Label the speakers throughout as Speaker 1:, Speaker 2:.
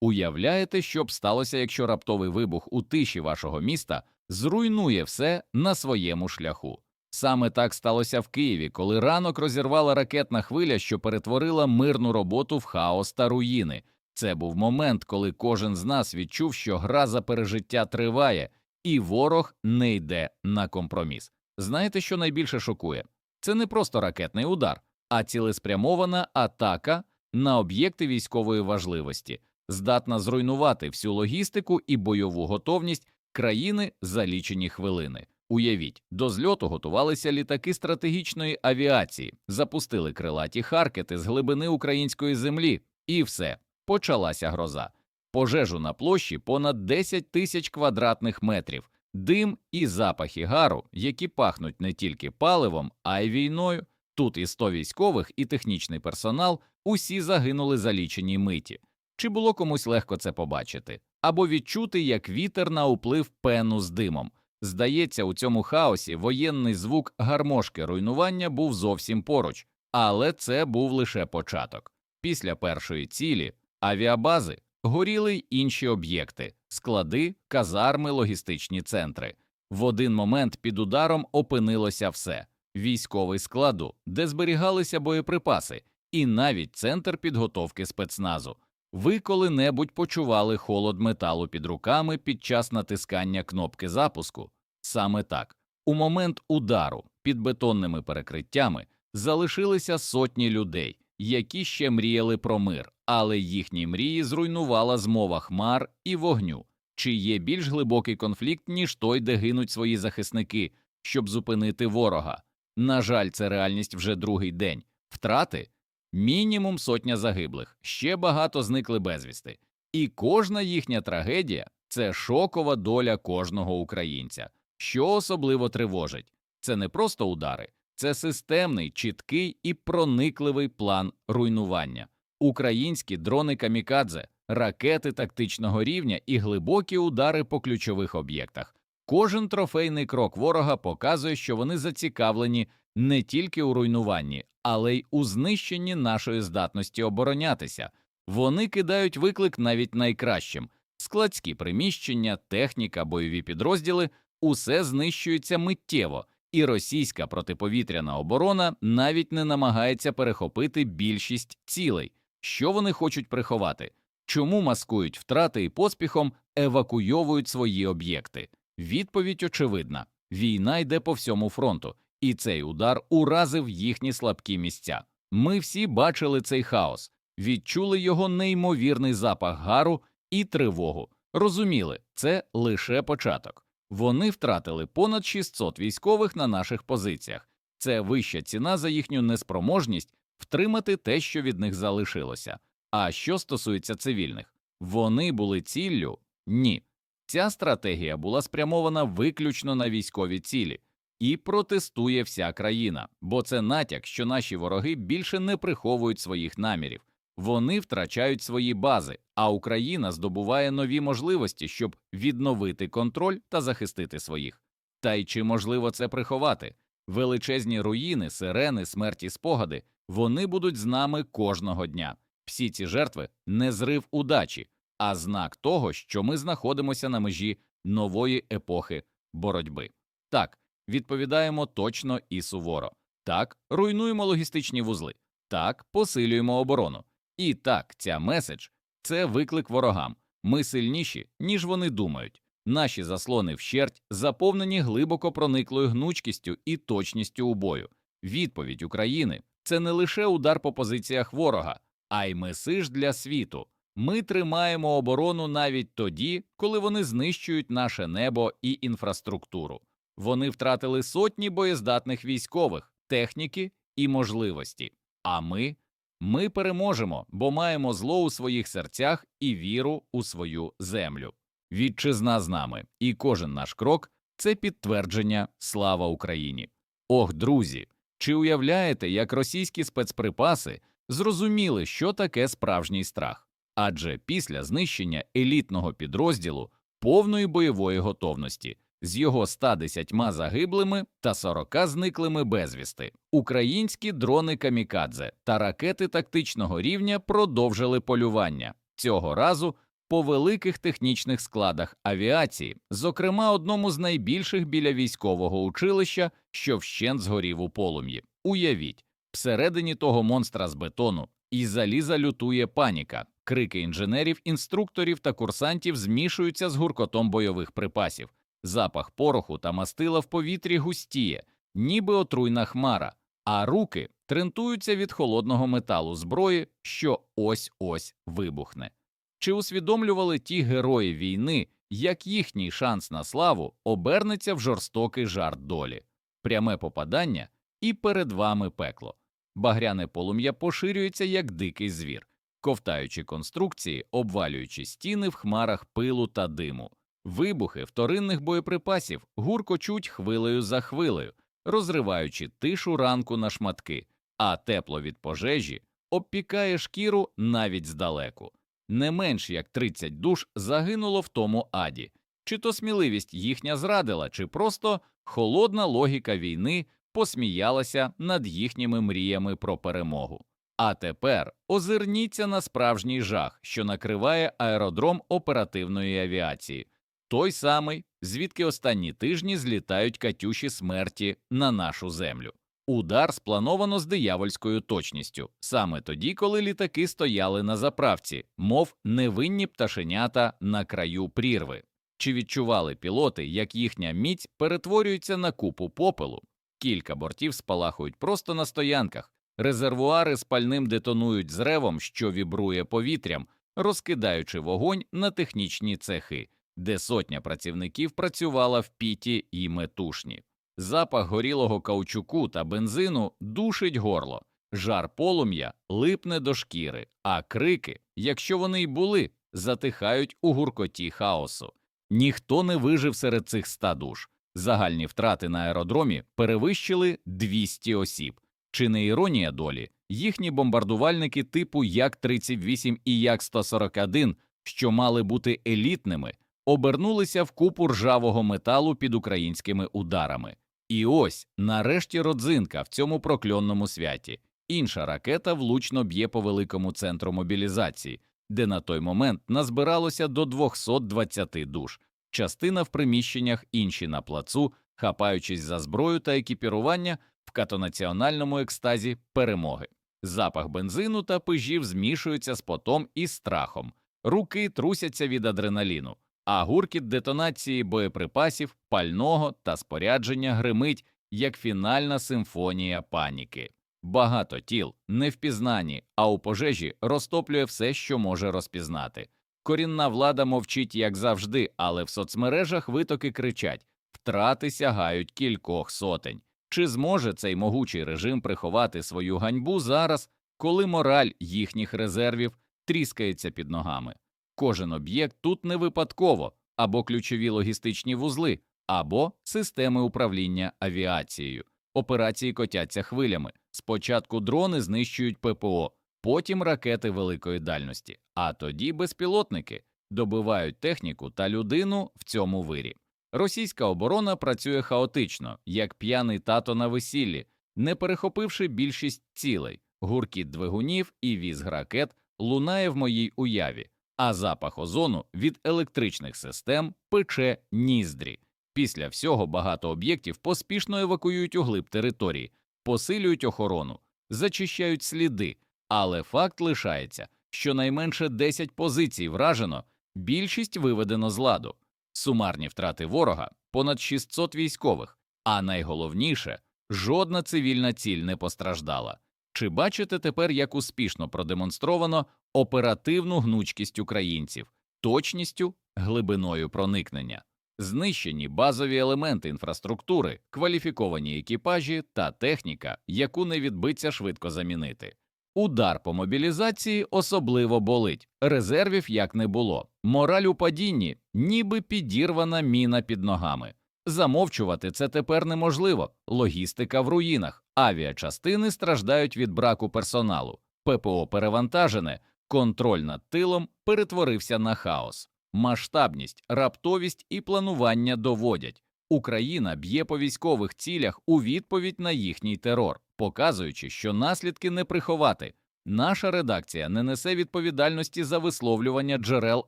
Speaker 1: Уявляєте, що б сталося, якщо раптовий вибух у тиші вашого міста зруйнує все на своєму шляху? Саме так сталося в Києві, коли ранок розірвала ракетна хвиля, що перетворила мирну роботу в хаос та руїни. Це був момент, коли кожен з нас відчув, що гра за пережиття триває, і ворог не йде на компроміс. Знаєте, що найбільше шокує? Це не просто ракетний удар, а цілеспрямована атака на об'єкти військової важливості, здатна зруйнувати всю логістику і бойову готовність країни за лічені хвилини. Уявіть, до зльоту готувалися літаки стратегічної авіації, запустили крилаті харкети з глибини української землі, і все почалася гроза. Пожежу на площі понад 10 тисяч квадратних метрів, дим і запахи гару, які пахнуть не тільки паливом, а й війною. Тут і 100 військових, і технічний персонал усі загинули за лічені миті. Чи було комусь легко це побачити? Або відчути, як вітер на уплив пену з димом? Здається, у цьому хаосі воєнний звук гармошки руйнування був зовсім поруч, але це був лише початок. Після першої цілі авіабази горіли й інші об'єкти, склади, казарми, логістичні центри. В один момент під ударом опинилося все військовий складу, де зберігалися боєприпаси, і навіть центр підготовки спецназу. Ви коли-небудь почували холод металу під руками під час натискання кнопки запуску? Саме так. У момент удару під бетонними перекриттями залишилися сотні людей, які ще мріяли про мир, але їхні мрії зруйнувала змова хмар і вогню. Чи є більш глибокий конфлікт, ніж той, де гинуть свої захисники, щоб зупинити ворога? На жаль, це реальність вже другий день. Втрати мінімум сотня загиблих, ще багато зникли безвісти, і кожна їхня трагедія це шокова доля кожного українця. Що особливо тривожить, це не просто удари, це системний, чіткий і проникливий план руйнування. Українські дрони камікадзе, ракети тактичного рівня і глибокі удари по ключових об'єктах. Кожен трофейний крок ворога показує, що вони зацікавлені не тільки у руйнуванні, але й у знищенні нашої здатності оборонятися. Вони кидають виклик навіть найкращим складські приміщення, техніка, бойові підрозділи усе знищується миттєво, і російська протиповітряна оборона навіть не намагається перехопити більшість цілей. Що вони хочуть приховати? Чому маскують втрати і поспіхом евакуйовують свої об'єкти? Відповідь очевидна: війна йде по всьому фронту, і цей удар уразив їхні слабкі місця. Ми всі бачили цей хаос, відчули його неймовірний запах гару і тривогу. Розуміли, це лише початок. Вони втратили понад 600 військових на наших позиціях. Це вища ціна за їхню неспроможність втримати те, що від них залишилося. А що стосується цивільних, вони були ціллю? Ні. Ця стратегія була спрямована виключно на військові цілі і протестує вся країна, бо це натяк, що наші вороги більше не приховують своїх намірів. Вони втрачають свої бази, а Україна здобуває нові можливості, щоб відновити контроль та захистити своїх. Та й чи можливо це приховати? Величезні руїни, сирени, смерті, спогади вони будуть з нами кожного дня. Всі ці жертви не зрив удачі, а знак того, що ми знаходимося на межі нової епохи боротьби. Так, відповідаємо точно і суворо. Так, руйнуємо логістичні вузли. Так, посилюємо оборону. І так, ця меседж це виклик ворогам. Ми сильніші, ніж вони думають. Наші заслони вщерть заповнені глибоко прониклою гнучкістю і точністю у бою. Відповідь України це не лише удар по позиціях ворога, а й месиж для світу. Ми тримаємо оборону навіть тоді, коли вони знищують наше небо і інфраструктуру. Вони втратили сотні боєздатних військових, техніки і можливості. А ми ми переможемо, бо маємо зло у своїх серцях і віру у свою землю. Вітчизна з нами, і кожен наш крок це підтвердження слава Україні. Ох, друзі! Чи уявляєте, як російські спецприпаси зрозуміли, що таке справжній страх? Адже після знищення елітного підрозділу повної бойової готовності з його 110 загиблими та 40 зниклими безвісти. Українські дрони камікадзе та ракети тактичного рівня продовжили полювання. Цього разу по великих технічних складах авіації, зокрема одному з найбільших біля військового училища, що вщент згорів у полум'ї. Уявіть, всередині того монстра з бетону і заліза лютує паніка. Крики інженерів, інструкторів та курсантів змішуються з гуркотом бойових припасів. Запах пороху та мастила в повітрі густіє, ніби отруйна хмара, а руки трентуються від холодного металу зброї, що ось ось вибухне. Чи усвідомлювали ті герої війни, як їхній шанс на славу обернеться в жорстокий жарт долі, пряме попадання і перед вами пекло. Багряне полум'я поширюється як дикий звір, ковтаючи конструкції, обвалюючи стіни в хмарах пилу та диму. Вибухи вторинних боєприпасів гуркочуть хвилею за хвилею, розриваючи тишу ранку на шматки, а тепло від пожежі обпікає шкіру навіть здалеку. Не менш як 30 душ загинуло в тому аді, чи то сміливість їхня зрадила, чи просто холодна логіка війни посміялася над їхніми мріями про перемогу. А тепер озирніться на справжній жах, що накриває аеродром оперативної авіації, той самий, звідки останні тижні злітають катюші смерті на нашу землю. Удар сплановано з диявольською точністю, саме тоді, коли літаки стояли на заправці, мов невинні пташенята на краю прірви. Чи відчували пілоти, як їхня міць перетворюється на купу попелу? Кілька бортів спалахують просто на стоянках, резервуари з пальним детонують з ревом, що вібрує повітрям, розкидаючи вогонь на технічні цехи, де сотня працівників працювала в піті і метушні. Запах горілого каучуку та бензину душить горло, жар полум'я липне до шкіри, а крики, якщо вони й були, затихають у гуркоті хаосу. Ніхто не вижив серед цих ста душ. Загальні втрати на аеродромі перевищили 200 осіб. Чи не іронія долі? Їхні бомбардувальники типу Як-38 і Як-141, що мали бути елітними, обернулися в купу ржавого металу під українськими ударами. І ось, нарешті, родзинка в цьому прокльонному святі. Інша ракета влучно б'є по великому центру мобілізації, де на той момент назбиралося до 220 душ, частина в приміщеннях, інші на плацу, хапаючись за зброю та екіпірування в катонаціональному екстазі перемоги. Запах бензину та пижів змішуються з потом і страхом, руки трусяться від адреналіну, а гуркіт детонації боєприпасів, пального та спорядження гримить як фінальна симфонія паніки. Багато тіл не впізнані, а у пожежі розтоплює все, що може розпізнати. Корінна влада мовчить, як завжди, але в соцмережах витоки кричать втрати сягають кількох сотень. Чи зможе цей могучий режим приховати свою ганьбу зараз, коли мораль їхніх резервів тріскається під ногами? Кожен об'єкт тут не випадково або ключові логістичні вузли, або системи управління авіацією. Операції котяться хвилями. Спочатку дрони знищують ППО, потім ракети великої дальності, а тоді безпілотники добивають техніку та людину в цьому вирі. Російська оборона працює хаотично, як п'яний тато на весіллі, не перехопивши більшість цілей, гуркіт двигунів і візг ракет лунає в моїй уяві, а запах озону від електричних систем пече ніздрі. Після всього багато об'єктів поспішно евакуюють у глиб території, посилюють охорону, зачищають сліди, але факт лишається, що найменше 10 позицій вражено, більшість виведено з ладу. Сумарні втрати ворога понад 600 військових, а найголовніше жодна цивільна ціль не постраждала. Чи бачите тепер, як успішно продемонстровано оперативну гнучкість українців, точністю, глибиною проникнення, знищені базові елементи інфраструктури, кваліфіковані екіпажі та техніка, яку не відбиться швидко замінити. Удар по мобілізації особливо болить, резервів як не було, мораль у падінні, ніби підірвана міна під ногами. Замовчувати це тепер неможливо. Логістика в руїнах, авіачастини страждають від браку персоналу, ППО перевантажене, контроль над тилом перетворився на хаос. Масштабність, раптовість і планування доводять. Україна б'є по військових цілях у відповідь на їхній терор, показуючи, що наслідки не приховати. Наша редакція не несе відповідальності за висловлювання джерел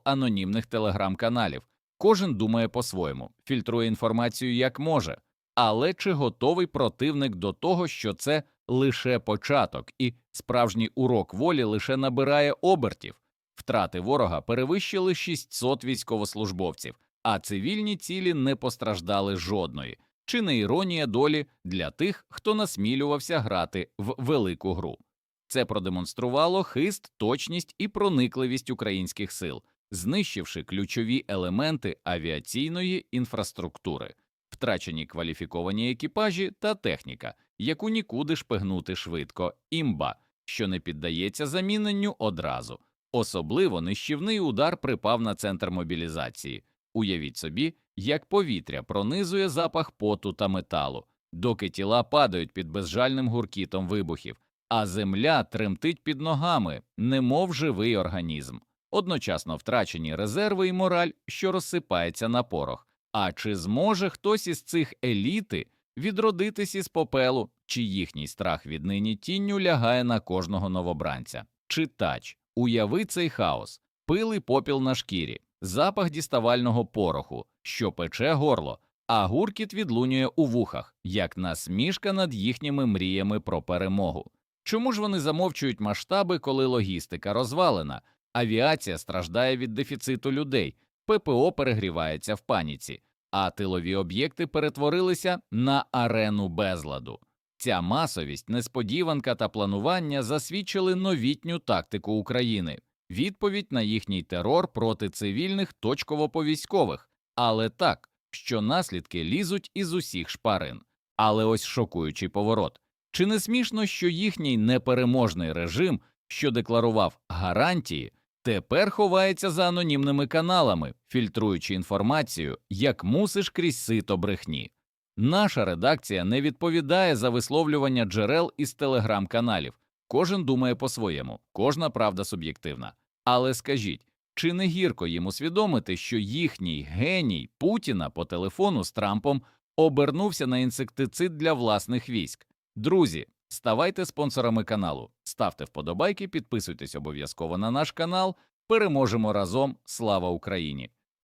Speaker 1: анонімних телеграм-каналів. Кожен думає по-своєму, фільтрує інформацію як може. Але чи готовий противник до того, що це лише початок, і справжній урок волі лише набирає обертів? Втрати ворога перевищили 600 військовослужбовців, а цивільні цілі не постраждали жодної. Чи не іронія долі для тих, хто насмілювався грати в велику гру? Це продемонструвало хист, точність і проникливість українських сил, знищивши ключові елементи авіаційної інфраструктури, втрачені кваліфіковані екіпажі та техніка, яку нікуди шпигнути швидко, імба, що не піддається заміненню одразу. Особливо нищівний удар припав на центр мобілізації. Уявіть собі, як повітря пронизує запах поту та металу, доки тіла падають під безжальним гуркітом вибухів, а земля тремтить під ногами, немов живий організм. Одночасно втрачені резерви і мораль, що розсипається на порох. А чи зможе хтось із цих еліти відродитись із попелу, чи їхній страх віднині тінню лягає на кожного новобранця? Читач, уяви цей хаос, пилий попіл на шкірі, запах діставального пороху, що пече горло, а гуркіт відлунює у вухах, як насмішка над їхніми мріями про перемогу. Чому ж вони замовчують масштаби, коли логістика розвалена, авіація страждає від дефіциту людей, ППО перегрівається в паніці, а тилові об'єкти перетворилися на арену безладу? Ця масовість, несподіванка та планування засвідчили новітню тактику України, відповідь на їхній терор проти цивільних точково по військових, але так, що наслідки лізуть із усіх шпарин. Але ось шокуючий поворот. Чи не смішно, що їхній непереможний режим, що декларував гарантії, тепер ховається за анонімними каналами, фільтруючи інформацію, як мусиш крізь сито брехні? Наша редакція не відповідає за висловлювання джерел із телеграм-каналів. Кожен думає по-своєму, кожна правда суб'єктивна. Але скажіть, чи не гірко їм усвідомити, що їхній геній Путіна по телефону з Трампом обернувся на інсектицид для власних військ? Друзі, ставайте спонсорами каналу, ставте вподобайки, підписуйтесь обов'язково на наш канал. Переможемо разом. Слава Україні!